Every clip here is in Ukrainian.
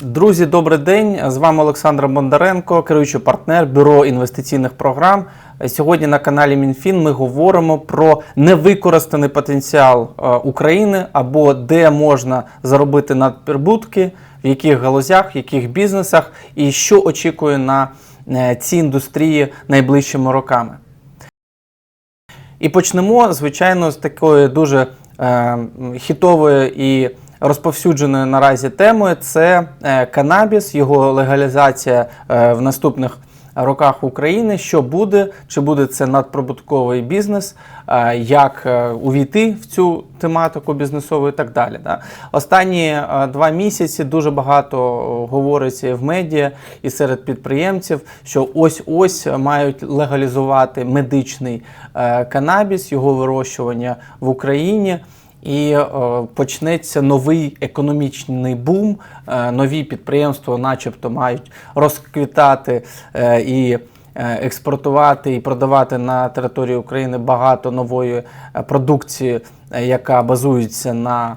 Друзі, добрий день. З вами Олександр Бондаренко, керуючий партнер Бюро інвестиційних програм. Сьогодні на каналі МінФін ми говоримо про невикористаний потенціал е, України або де можна заробити надприбутки, в яких галузях, в яких бізнесах і що очікує на е, ці індустрії найближчими роками. І почнемо, звичайно, з такої дуже е, хітової і розповсюдженою наразі темою це е, канабіс, його легалізація е, в наступних роках України. Що буде, чи буде це надприбутковий бізнес, е, як увійти в цю тематику бізнесову і так далі. Останні два місяці дуже багато говориться в медіа і серед підприємців, що ось-ось мають легалізувати медичний канабіс, його вирощування в Україні. І е, почнеться новий економічний бум. Е, нові підприємства, начебто, мають розквітати е, і експортувати і продавати на території України багато нової продукції, яка базується на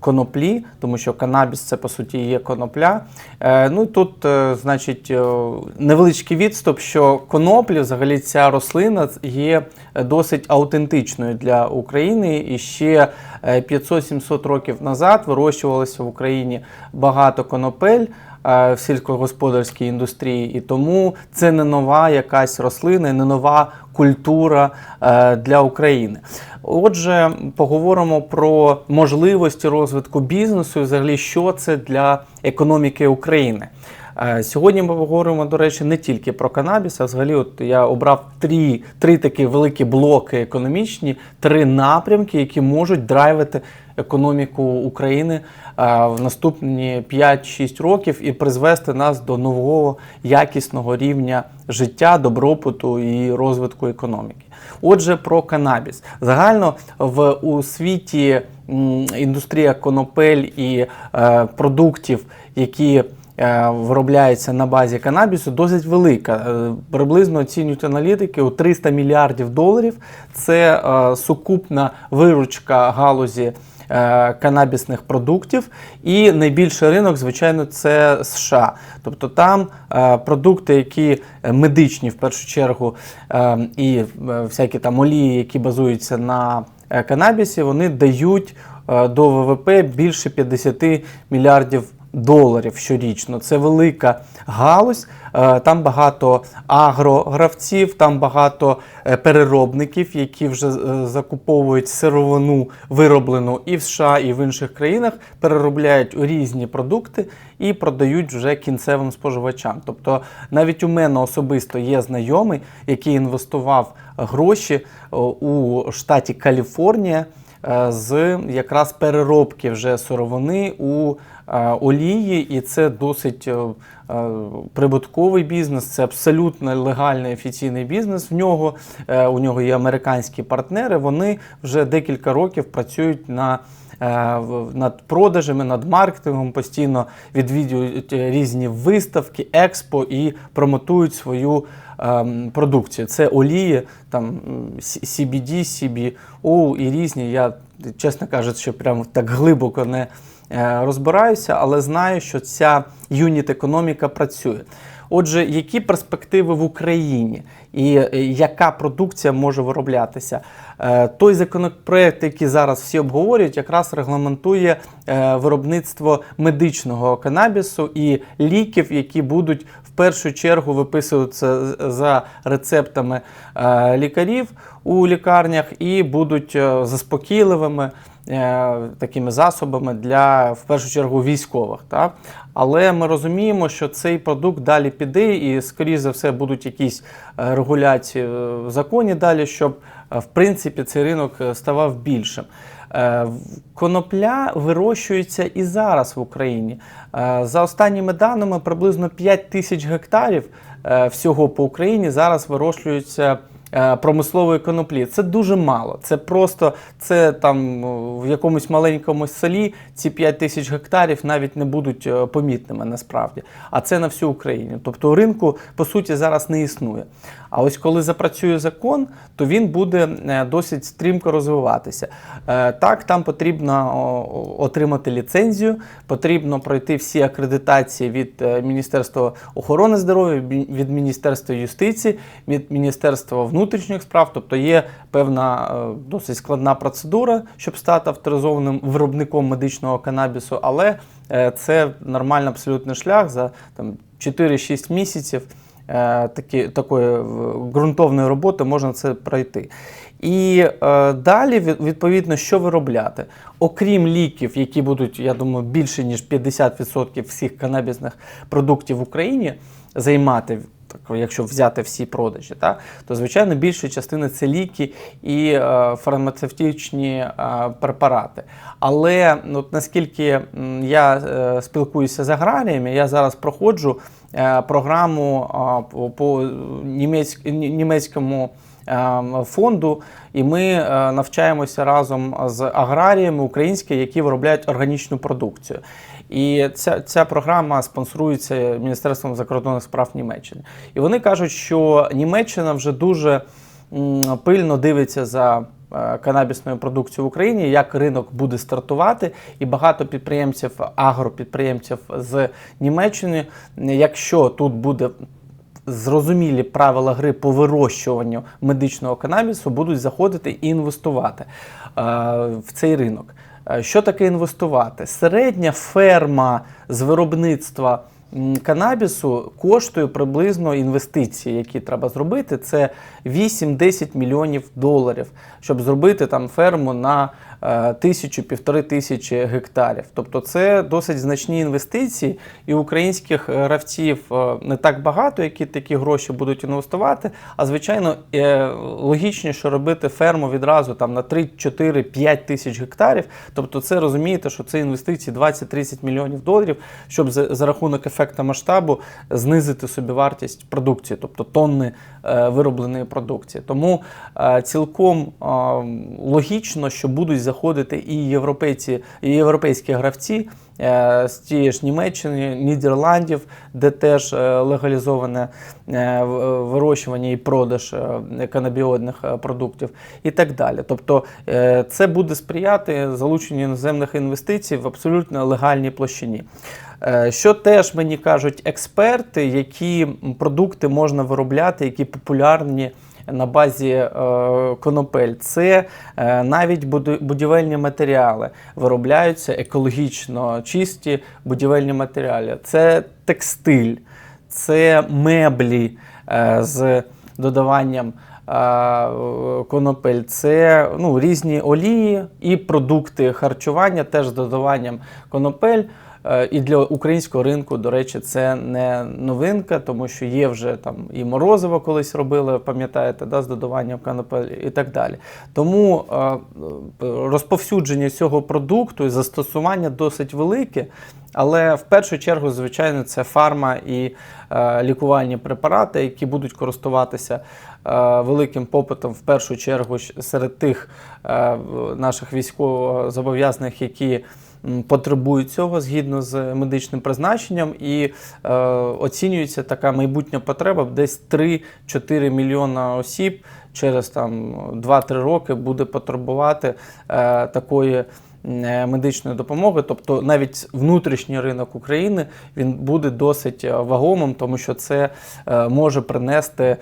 коноплі, тому що канабіс це по суті є конопля. Е, Ну тут, е, значить, е, невеличкий відступ, що коноплі, взагалі, ця рослина є досить аутентичною для України. І ще е, 500-700 років назад вирощувалося в Україні багато конопель. е, В сільськогосподарській індустрії, і тому це не нова якась рослина, не нова культура е, для України. Отже, поговоримо про можливості розвитку бізнесу і взагалі, що це для економіки України. Е, Сьогодні ми поговоримо, до речі, не тільки про канабіс, а взагалі, от я обрав три, три такі великі блоки економічні, три напрямки, які можуть драйвити економіку України е, в наступні 5-6 років і призвести нас до нового якісного рівня життя, добробуту і розвитку економіки. Отже, про канабіс. Загально в у світі індустрія конопель і е, продуктів, які е, виробляються на базі канабісу, досить велика. Е, Приблизно оцінюють аналітики у 300 мільярдів доларів. Це е, сукупна виручка галузі канабісних продуктів. І найбільший ринок, звичайно, це США. Тобто там продукти, які медичні в першу чергу, і всякі там олії, які базуються на канабісі, вони дають до ВВП більше 50 мільярдів доларів щорічно. Це велика галузь. Е, Там багато агрогравців, там багато е, переробників, які вже е, закуповують сировину вироблену і в США, і в інших країнах, переробляють різні продукти і продають вже кінцевим споживачам. Тобто навіть у мене особисто є знайомий, який інвестував гроші у штаті Каліфорнія з якраз переробки вже сировини у олії, і це досить е, е, прибутковий бізнес, це абсолютно легальний офіційний бізнес. В нього е, у нього є американські партнери. Вони вже декілька років працюють на е, над продажами, над маркетингом, постійно відвідують е, різні виставки, експо і промотують свою ем, продукцію. Це олії, там CBD, CBO і різні. Я, чесно кажучи, прям так глибоко не е, розбираюся, але знаю, що ця юніт-економіка працює. Отже, які перспективи в Україні і е, яка продукція може вироблятися? Е, Той законопроект, який зараз всі обговорюють, якраз регламентує е, виробництво медичного канабісу і ліків, які будуть в першу чергу виписуватися за рецептами е, лікарів у лікарнях і будуть е, заспокійливими е, такими засобами для в першу чергу військових. Так? Але ми розуміємо, що цей продукт далі піде, і, скоріш за все, будуть якісь е, регуляції е, в законі далі, щоб е, в принципі цей ринок е, ставав більшим. Е, Конопля вирощується і зараз в Україні. Е, За останніми даними, приблизно 5 тисяч гектарів е, всього по Україні зараз вирощуються е, промислової коноплі. Це дуже мало. Це просто це там в якомусь маленькому селі ці 5 тисяч гектарів навіть не будуть е, помітними насправді. А це на всю Україну. Тобто ринку по суті зараз не існує. А ось коли запрацює закон, то він буде е, досить стрімко розвиватися. Е, Так, там потрібно отримати ліцензію, потрібно пройти всі акредитації від е, Міністерства охорони здоров'я, від Міністерства юстиції, від Міністерства внутрішніх справ. Тобто є певна досить складна процедура, щоб стати авторизованим виробником медичного канабісу, але це нормальний абсолютний шлях за там 4-6 місяців такі, такої е, ґрунтовної роботи можна це пройти. І е, далі, відповідно, що виробляти? Окрім ліків, які будуть, я думаю, більше ніж 50% всіх канабісних продуктів в Україні займати. Так, якщо взяти всі продажі, так, то звичайно більша частина це ліки і е, фармацевтичні е, препарати. Але от наскільки я е, спілкуюся з аграріями, я зараз проходжу е, програму е, по, по німецькому е, фонду, і ми е, навчаємося разом з аграріями українськими, які виробляють органічну продукцію. І ця, ця програма спонсорується Міністерством закордонних справ Німеччини. І вони кажуть, що Німеччина вже дуже пильно дивиться за е, канабісною продукцією в Україні, як ринок буде стартувати, і багато підприємців, агропідприємців з Німеччини, якщо тут буде зрозумілі правила гри по вирощуванню медичного канабісу будуть заходити і інвестувати е, в цей ринок. Е, Що таке інвестувати? Середня ферма з виробництва канабісу коштує приблизно інвестиції, які треба зробити. Це 8-10 мільйонів доларів, щоб зробити там ферму на е, тисячу півтори тисячі гектарів. Тобто це досить значні інвестиції, і українських е, гравців е, не так багато, які такі гроші будуть інвестувати. А звичайно, логічніше робити ферму відразу там на 3, 4, 5 тисяч гектарів. Тобто, це розумієте, що це інвестиції 20-30 мільйонів доларів, щоб за, рахунок ефекту масштабу знизити собі вартість продукції, тобто тонни виробленої продукції. Тому цілком логічно, що будуть заходити і європейці, і європейські гравці. е, З тієї ж Німеччини, Нідерландів, де теж е, легалізоване е, вирощування і продаж канабіодних продуктів і так далі. Тобто це буде сприяти залученню іноземних інвестицій в абсолютно легальній площині. Що теж мені кажуть експерти, які продукти можна виробляти, які популярні на базі е, конопель, це е, навіть будівельні матеріали виробляються екологічно чисті будівельні матеріали. Це текстиль, це меблі е, з додаванням конопель, це ну, різні олії і продукти харчування теж з додаванням конопель. Е, І для українського ринку, до речі, це не новинка, тому що є вже там і морозиво колись робили, пам'ятаєте, да, з додаванням канопель і так далі. Тому е, розповсюдження цього продукту і застосування досить велике. Але в першу чергу, звичайно, це фарма і е, лікувальні препарати, які будуть користуватися е, великим попитом, в першу чергу серед тих е, наших військовозобов'язаних, які потребують цього згідно з медичним призначенням, і е, оцінюється така майбутня потреба десь 3-4 мільйона осіб через там 2-3 роки буде потребувати е, такої е, медичної допомоги. Тобто навіть внутрішній ринок України він буде досить е, вагомим, тому що це е, може принести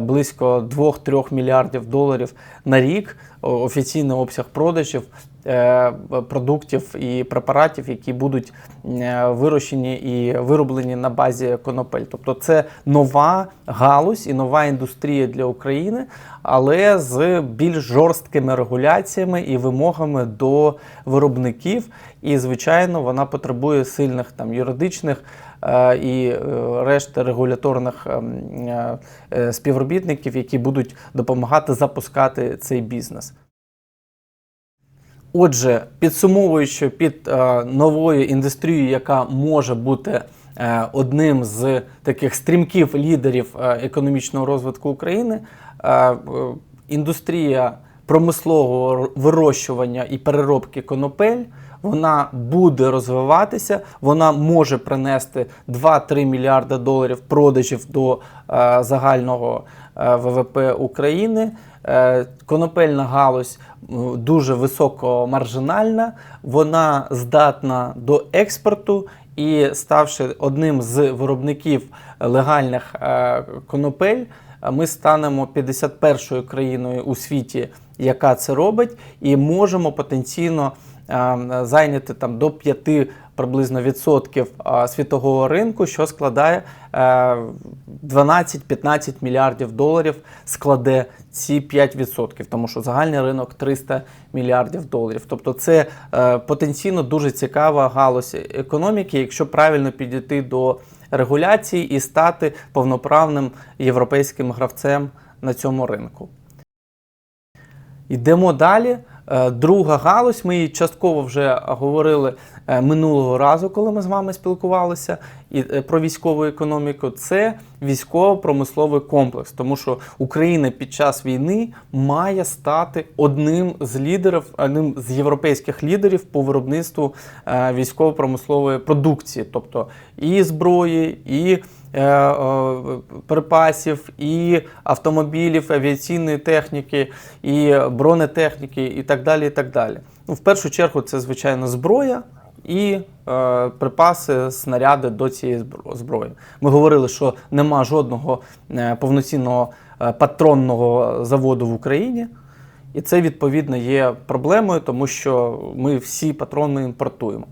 близько 2-3 мільярдів доларів на рік офіційний обсяг продажів. Е, Продуктів і препаратів, які будуть е, вирощені і вироблені на базі конопель. Тобто це нова галузь і нова індустрія для України, але з більш жорсткими регуляціями і вимогами до виробників. І, звичайно, вона потребує сильних там юридичних е, і решти регуляторних ем, співробітників, які будуть допомагати запускати цей бізнес. Отже, підсумовуючи під е, новою індустрією, яка може бути е, одним з таких стрімких лідерів е, економічного розвитку України, індустрія промислового вирощування і переробки конопель. Вона буде розвиватися, вона може принести 2-3 мільярди доларів продажів до е, загального ВВП України. Е, конопельна галузь дуже високомаржинальна, вона здатна до експорту і ставши одним з виробників легальних е, конопель, е, ми станемо 51-ю країною у світі, яка це робить, і можемо потенційно е, зайняти там до 5 приблизно відсотків е, світового ринку, що складає е, 12-15 мільярдів доларів, складе ці 5%, тому що загальний ринок 300 мільярдів доларів. Тобто це е, потенційно дуже цікава галузь економіки, якщо правильно підійти до регуляції і стати повноправним європейським гравцем на цьому ринку. Йдемо далі. Е, Друга галузь, ми її частково вже говорили е, минулого разу, коли ми з вами спілкувалися і е, про військову економіку. Це військово-промисловий комплекс, тому що Україна під час війни має стати одним з лідерів, одним з європейських лідерів по виробництву е, військово-промислової продукції, тобто і зброї, і е, е, припасів, і автомобілів, авіаційної техніки, і бронетехніки, і так далі. І так далі. Ну, в першу чергу, це звичайно зброя. І е, припаси, снаряди до цієї зброї. Ми говорили, що нема жодного е, повноцінного е, патронного заводу в Україні, і це відповідно є проблемою, тому що ми всі патрони імпортуємо.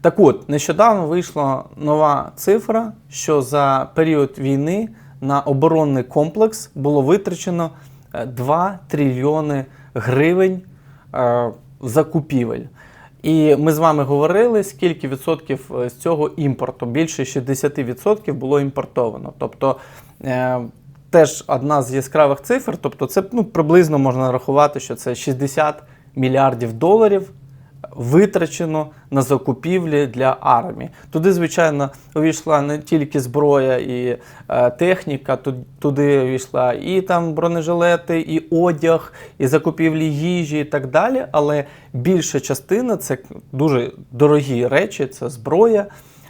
Так от, нещодавно вийшла нова цифра, що за період війни на оборонний комплекс було витрачено е, 2 трильйони гривень е, закупівель. І ми з вами говорили, скільки відсотків е, з цього імпорту. Більше 60% було імпортовано. Тобто е, теж одна з яскравих цифр, тобто це ну, приблизно можна рахувати, що це 60 мільярдів доларів витрачено на закупівлі для армії. Туди, звичайно, увійшла не тільки зброя і е, техніка, туди увійшла і там бронежилети, і одяг, і закупівлі їжі, і так далі. Але більша частина це дуже дорогі речі: це зброя,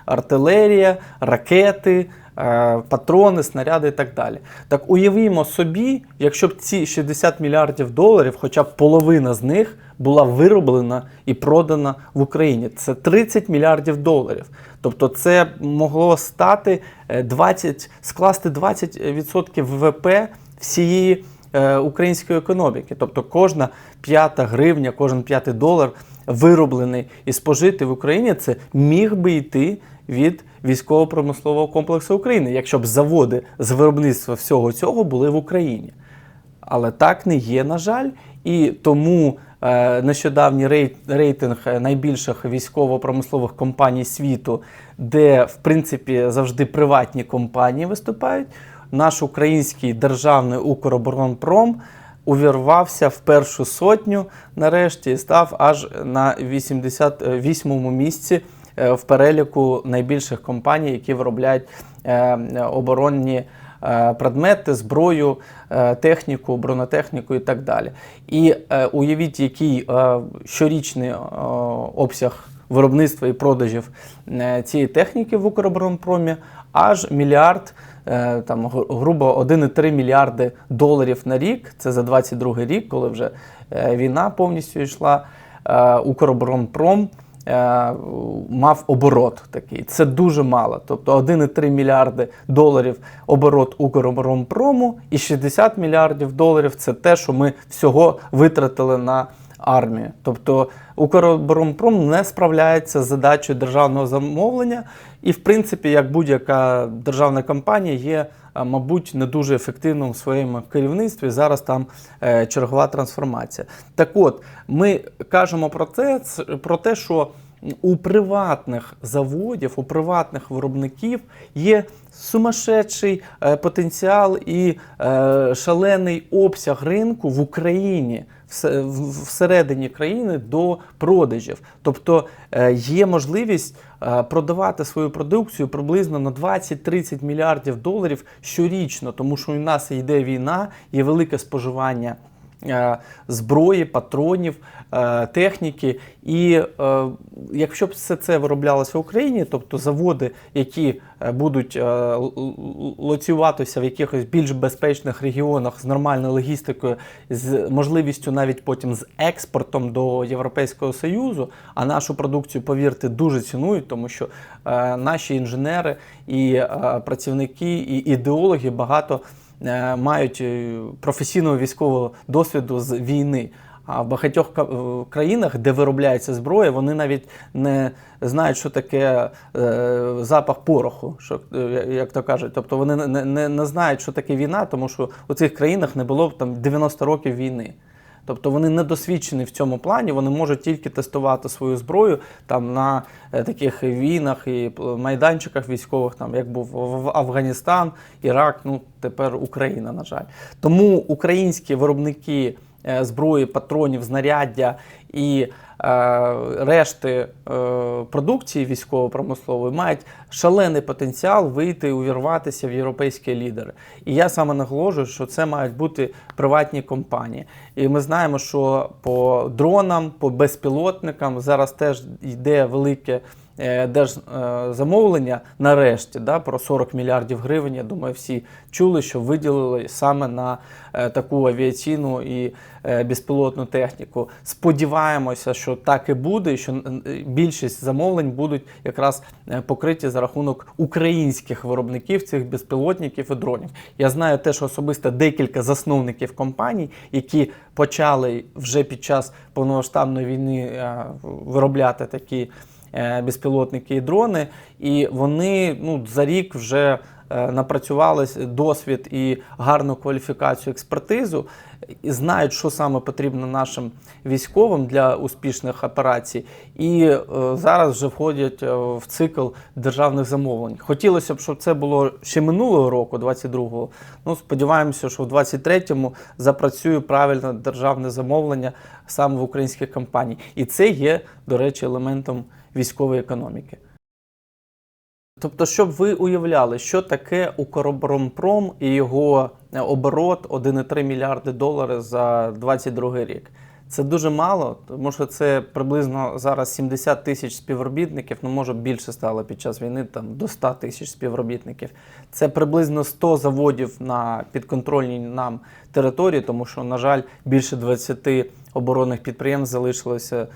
артилерія, ракети. Е, Патрони, снаряди і так далі. Так уявімо собі, якщо б ці 60 мільярдів доларів, хоча б половина з них була вироблена і продана в Україні. Це 30 мільярдів доларів. Тобто це могло стати е, 20, скласти 20% ВВП всієї е, української економіки. Тобто кожна п'ята гривня, кожен п'ятий долар вироблений і спожитий в Україні, це міг би йти від військово-промислового комплексу України, якщо б заводи з виробництва всього цього були в Україні. Але так не є, на жаль, і тому е, нещодавній рей- рейтинг найбільших військово-промислових компаній світу, де в принципі завжди приватні компанії виступають, наш український державний Укроборонпром увірвався в першу сотню нарешті і став аж на 88-му місці е, в переліку найбільших компаній, які виробляють е, оборонні е, предмети, зброю, е, техніку, бронетехніку і так далі. І е, уявіть, який е, щорічний е, обсяг виробництва і продажів е, цієї техніки в Укроборонпромі аж мільярд. е, Там грубо 1,3 мільярди доларів на рік. Це за 22 рік, коли вже е, війна повністю йшла. Е, Укроборонпром е, мав оборот такий. Це дуже мало. Тобто 1,3 мільярди доларів оборот Укроборонпрому і 60 мільярдів доларів це те, що ми всього витратили на армію. Тобто Укроборонпром не справляється з задачею державного замовлення, і, в принципі, як будь-яка державна компанія, є, мабуть, не дуже ефективним в своєму керівництві. Зараз там е, чергова трансформація. Так от, ми кажемо про те, про те, що у приватних заводів, у приватних виробників є сумасшедший е, потенціал і е, шалений обсяг ринку в Україні всередині країни до продажів. Тобто е, є можливість е, продавати свою продукцію приблизно на 20-30 мільярдів доларів щорічно, тому що у нас йде війна, є велике споживання. е, Зброї, патронів, техніки, і е, якщо б все це вироблялося в Україні, тобто заводи, які е, будуть е, лоціюватися в якихось більш безпечних регіонах з нормальною логістикою, з можливістю навіть потім з експортом до Європейського Союзу, а нашу продукцію, повірте, дуже цінують, тому що е, наші інженери і е, працівники, і ідеологи багато е, мають е, професійного військового досвіду з війни. А в багатьох е, країнах, де виробляється зброя, вони навіть не знають, що таке е, запах пороху, що, е, як то кажуть. Тобто вони не, не, не знають, що таке війна, тому що у цих країнах не було там 90 років війни. Тобто вони не досвідчені в цьому плані, вони можуть тільки тестувати свою зброю там на е, таких війнах і майданчиках військових, там як був в Афганістан, Ірак, ну тепер Україна, на жаль. Тому українські виробники зброї, патронів, знаряддя і е, решти е, продукції військово-промислової мають шалений потенціал вийти і увірватися в європейські лідери. І я саме наголошую, що це мають бути приватні компанії. І ми знаємо, що по дронам, по безпілотникам зараз теж йде велике. Е, Держзамовлення нарешті да, про 40 мільярдів гривень. Я думаю, всі чули, що виділили саме на е, таку авіаційну і е, безпілотну техніку. Сподіваємося, що так і буде, і що е, більшість замовлень будуть якраз е, покриті за рахунок українських виробників цих безпілотників і дронів. Я знаю теж особисто декілька засновників компаній, які почали вже під час повномасштабної війни е, виробляти такі е, безпілотники і дрони, і вони ну, за рік вже е, напрацювали досвід і гарну кваліфікацію експертизу, і знають, що саме потрібно нашим військовим для успішних операцій, і е, зараз вже входять е, в цикл державних замовлень. Хотілося б, щоб це було ще минулого року, 22-го. Ну, сподіваємося, що в 23-му запрацює правильно державне замовлення саме в українських компаній. І це є, до речі, елементом військової економіки. Тобто, щоб ви уявляли, що таке Укроборонпром і його оборот 1,3 мільярди доларів за 22 рік. Це дуже мало, тому що це приблизно зараз 70 тисяч співробітників, ну може більше стало під час війни, там до 100 тисяч співробітників. Це приблизно 100 заводів на підконтрольній нам території, тому що, на жаль, більше 20 оборонних підприємств залишилося е,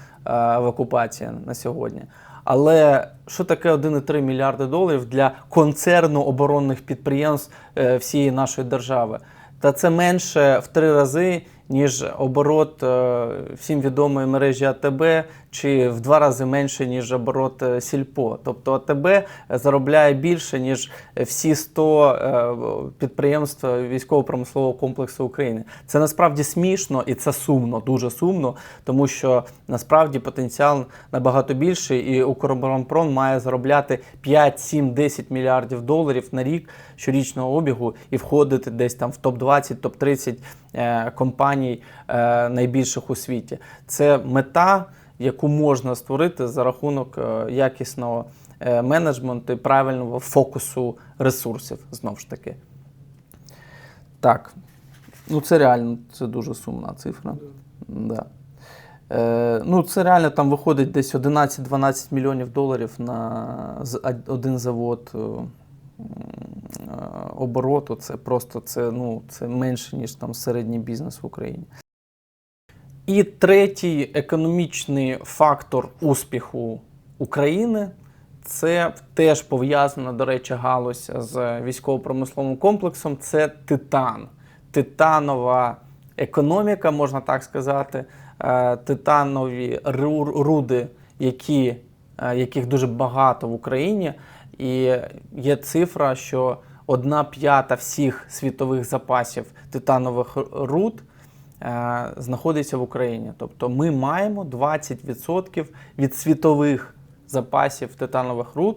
в окупації на сьогодні. Але що таке 1,3 мільярди доларів для концерну оборонних підприємств е, всієї нашої держави? Та це менше в три рази, ніж оборот е, всім відомої мережі АТБ, чи в два рази менше, ніж оборот е, Сільпо. Тобто АТБ заробляє більше, ніж всі 100 е, підприємств військово-промислового комплексу України. Це насправді смішно і це сумно, дуже сумно, тому що насправді потенціал набагато більший, і Укроборонпром має заробляти 5, 7, 10 мільярдів доларів на рік щорічного обігу і входити десь там в топ-20, топ-30 е, компаній е, найбільших у світі. Це мета, яку можна створити за рахунок е, якісного е, менеджменту і правильного фокусу ресурсів знову ж таки. Так. Ну, це реально це дуже сумна цифра. Да. Е, ну, це реально там виходить десь 11-12 мільйонів доларів на один завод е, е, обороту. Це просто це, ну, це менше, ніж там середній бізнес в Україні. І третій економічний фактор успіху України це теж пов'язана, до речі, галузь з військово-промисловим комплексом. Це титан, титанова економіка, можна так сказати, Е, титанові руди, які, е, яких дуже багато в Україні. І є цифра, що одна п'ята всіх світових запасів титанових руд знаходиться в Україні. Тобто ми маємо 20% від світових запасів титанових руд,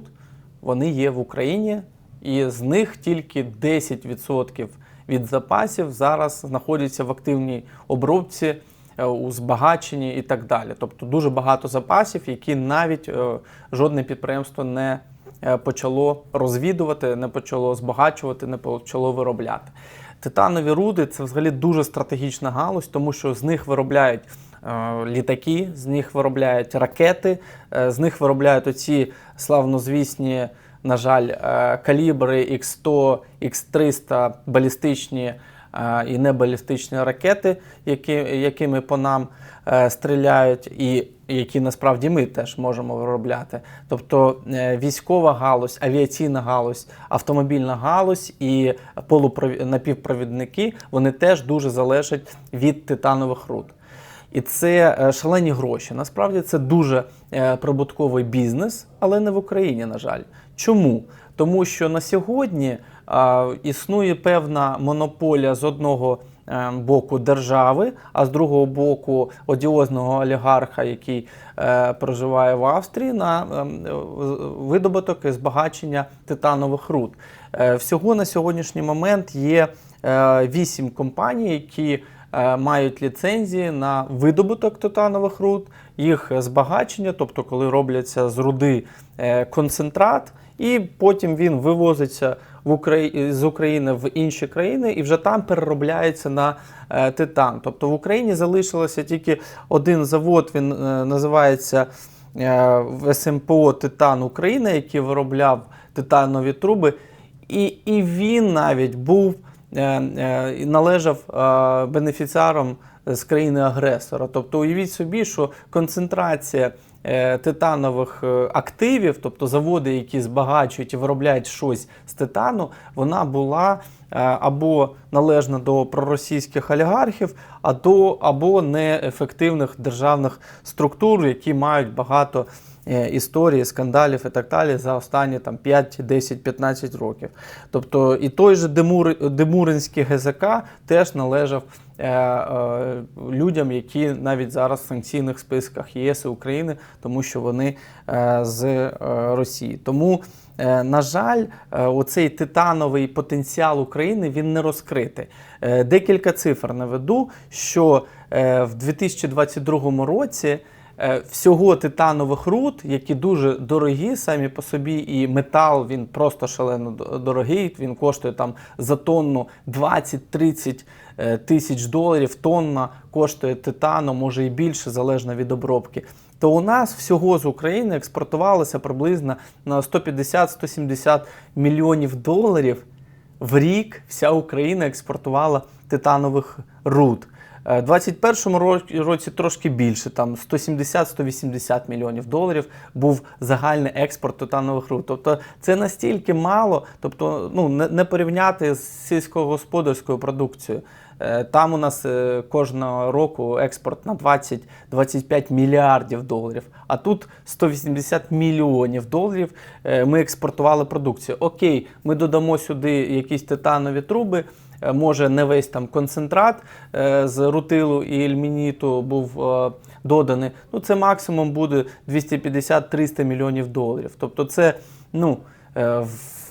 вони є в Україні, і з них тільки 10% від запасів зараз знаходяться в активній обробці е, у збагаченні і так далі. Тобто дуже багато запасів, які навіть е, жодне підприємство не е, почало розвідувати, не почало збагачувати, не почало виробляти. Титанові руди це взагалі дуже стратегічна галузь, тому що з них виробляють е, літаки, з них виробляють ракети, е, з них виробляють оці славнозвісні, на жаль, е, калібри X100, X300 балістичні е, і небалістичні ракети, які, якими по нам стріляють, і які насправді ми теж можемо виробляти. Тобто е, військова галузь, авіаційна галузь, автомобільна галузь і полупрові- напівпровідники вони теж дуже залежать від титанових руд. І це е, шалені гроші. Насправді це дуже е, прибутковий бізнес, але не в Україні, на жаль. Чому? Тому що на сьогодні існує певна монополія з одного боку держави, а з другого боку одіозного олігарха, який е, проживає в Австрії, на е, видобуток і збагачення титанових руд. Е, всього на сьогоднішній момент є е, вісім компаній, які е, мають ліцензії на видобуток титанових руд, їх збагачення, тобто коли робляться з руди е, концентрат, і потім він вивозиться в Украї... з України в інші країни і вже там переробляється на е, титан. Тобто в Україні залишилося тільки один завод, він е, називається е, в СМПО Титан Україна, який виробляв титанові труби. І, і він навіть був належав бенефіціаром з країни-агресора. Тобто уявіть собі, що концентрація титанових е, активів, тобто заводи, які збагачують і виробляють щось з титану, вона була е, або належна до проросійських олігархів, або неефективних державних структур, які мають багато е, історії, скандалів і так далі за останні там 5, 10, 15 років. Тобто і той же Демур, Демуринський ГЗК теж належав е, е, людям, які навіть зараз в санкційних списках ЄС і України, тому що вони е, з е, Росії. Тому Е, На жаль, е, оцей титановий потенціал України він не розкритий. Е, Декілька цифр наведу, що е, в 2022 році е, всього титанових руд, які дуже дорогі самі по собі, і метал він просто шалено дорогий. Він коштує там за тонну 20-30 е, тисяч доларів. Тонна коштує титану, може і більше, залежно від обробки. То у нас всього з України експортувалося приблизно на 150-170 мільйонів доларів в рік вся Україна експортувала титанових руд. Е, У 2021 році трошки більше, там 170-180 мільйонів доларів був загальний експорт титанових руд. Тобто це настільки мало, тобто ну, не, порівняти з сільськогосподарською продукцією. Е, Там у нас е, кожного року експорт на 20-25 мільярдів доларів, а тут 180 мільйонів доларів ми експортували продукцію. Окей, ми додамо сюди якісь титанові труби. Е, Може, не весь там концентрат е, з рутилу і ельмініту був е, доданий. Ну, це максимум буде 250-300 мільйонів доларів. Тобто, це ну,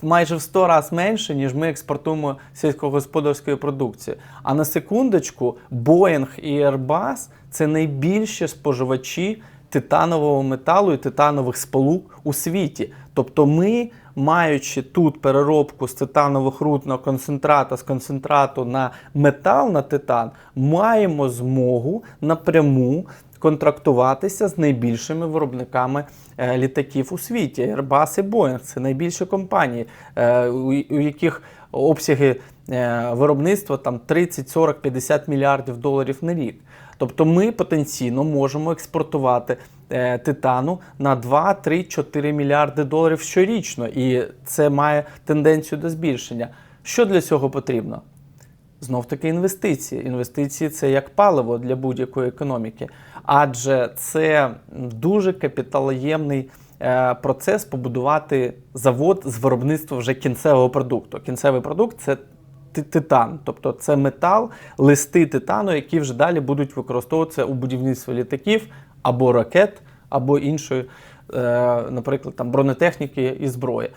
майже в 100 разів менше, ніж ми експортуємо сільськогосподарської продукції. А на секундочку, Boeing і Airbus – це найбільші споживачі титанового металу і титанових сполук у світі. Тобто ми, маючи тут переробку з титанових руд на концентрата, з концентрату на метал, на титан, маємо змогу напряму контрактуватися з найбільшими виробниками е, літаків у світі. Airbus і Boeing – це найбільші компанії, е, у, яких обсяги е, виробництва там 30, 40, 50 мільярдів доларів на рік. Тобто ми потенційно можемо експортувати е, титану на 2, 3, 4 мільярди доларів щорічно, і це має тенденцію до збільшення. Що для цього потрібно? Знов таки інвестиції. Інвестиції це як паливо для будь-якої економіки, адже це дуже капіталоємний е, процес побудувати завод з виробництва вже кінцевого продукту. Кінцевий продукт це титан, тобто це метал, листи титану, які вже далі будуть використовуватися у будівництві літаків або ракет, або іншої, е, наприклад, там бронетехніки і зброї.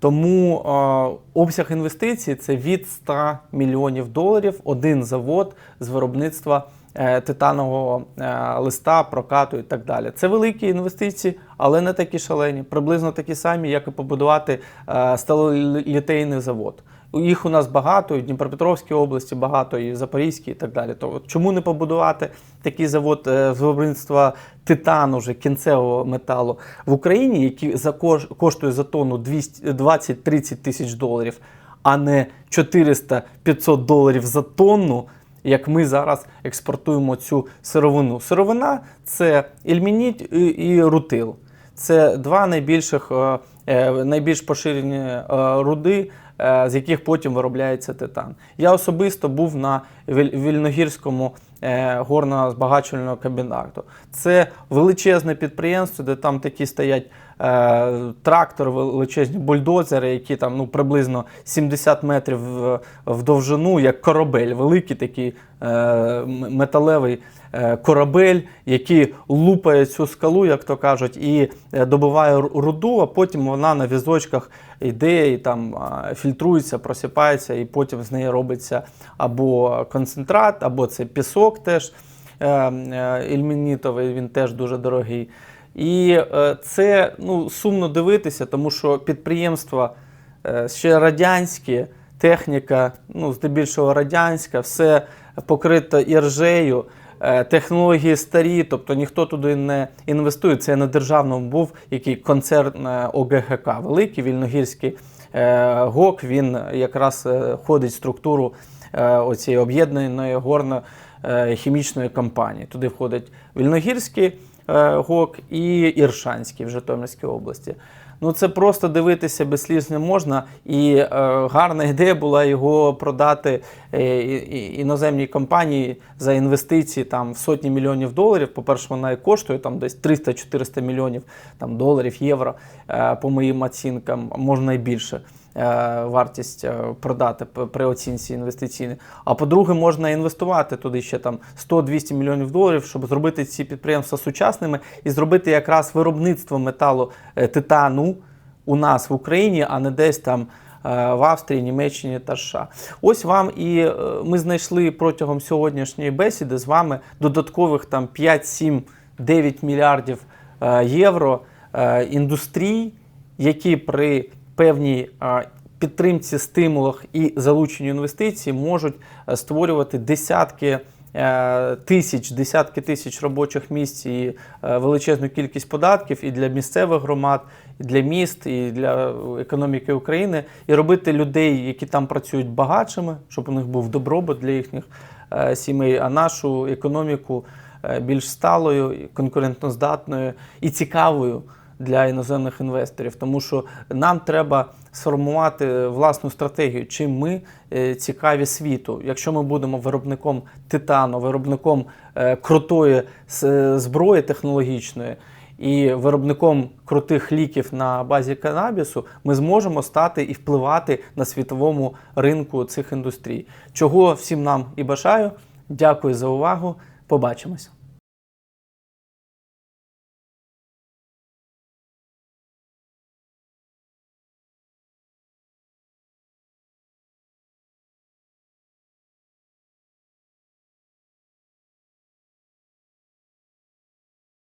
Тому е, обсяг інвестицій це від 100 мільйонів доларів один завод з виробництва е, титанового е, листа, прокату і так далі. Це великі інвестиції, але не такі шалені, приблизно такі самі, як і побудувати е, сталолітейний завод. Їх у нас багато, і в Дніпропетровській області багато, і в Запорізькій, і так далі. То чому не побудувати такий завод е, з виробництва титану, вже кінцевого металу в Україні, який за кош- коштує за тонну 20-30 тисяч доларів, а не 400-500 доларів за тонну, як ми зараз експортуємо цю сировину. Сировина це ільмініт і, рутил. Це два найбільших, е, е, найбільш поширені руди, з яких потім виробляється титан. Я особисто був на Віль- Вільногірському е, горно-збагачувального комбінату. Це величезне підприємство, де там такі стоять е, трактори, величезні бульдозери, які там ну, приблизно 70 метрів в, довжину, як корабель, великий такий е, металевий е, корабель, який лупає цю скалу, як то кажуть, і добиває руду, а потім вона на візочках йде і там фільтрується, просипається, і потім з неї робиться або концентрат, або це пісок теж е, е, ільмінітовий, він теж дуже дорогий. І е, це ну, сумно дивитися, тому що підприємства е, ще радянські, техніка, ну, здебільшого радянська, все покрито іржею, е, технології старі, тобто ніхто туди не інвестує. Це на державному був який концерн е, ОГГК, великий вільногірський ГОК. Він якраз входить в структуру оцієї об'єднаної горно-хімічної компанії. Туди входить Вільногірський ГОК і Іршанський в Житомирській області. Ну це просто дивитися без сліз не можна. І е, гарна ідея була його продати е, іноземній компанії за інвестиції там в сотні мільйонів доларів. По-перше, вона і коштує там десь 300-400 мільйонів там, доларів, євро, е, по моїм оцінкам, можна і більше. Е, Вартість е, продати при оцінці інвестиційної. А по-друге, можна інвестувати туди ще там 100-200 мільйонів доларів, щоб зробити ці підприємства сучасними і зробити якраз виробництво металу е, титану у нас в Україні, а не десь там в Австрії, Німеччині та США. Ось вам і ми знайшли протягом сьогоднішньої бесіди з вами додаткових там 5, 7, 9 мільярдів євро індустрій, які при певній підтримці, стимулах і залученню інвестицій можуть е, створювати десятки е, тисяч, десятки тисяч робочих місць і е, величезну кількість податків і для місцевих громад, і для міст, і для економіки України, і робити людей, які там працюють багатшими, щоб у них був добробут для їхніх сімей, а нашу економіку більш сталою, конкурентноздатною і цікавою для іноземних інвесторів, тому що нам треба сформувати власну стратегію, чим ми е, цікаві світу. Якщо ми будемо виробником титану, виробником е, крутої зброї технологічної. І виробником крутих ліків на базі канабісу ми зможемо стати і впливати на світовому ринку цих індустрій. Чого всім нам і бажаю. Дякую за увагу. Побачимось.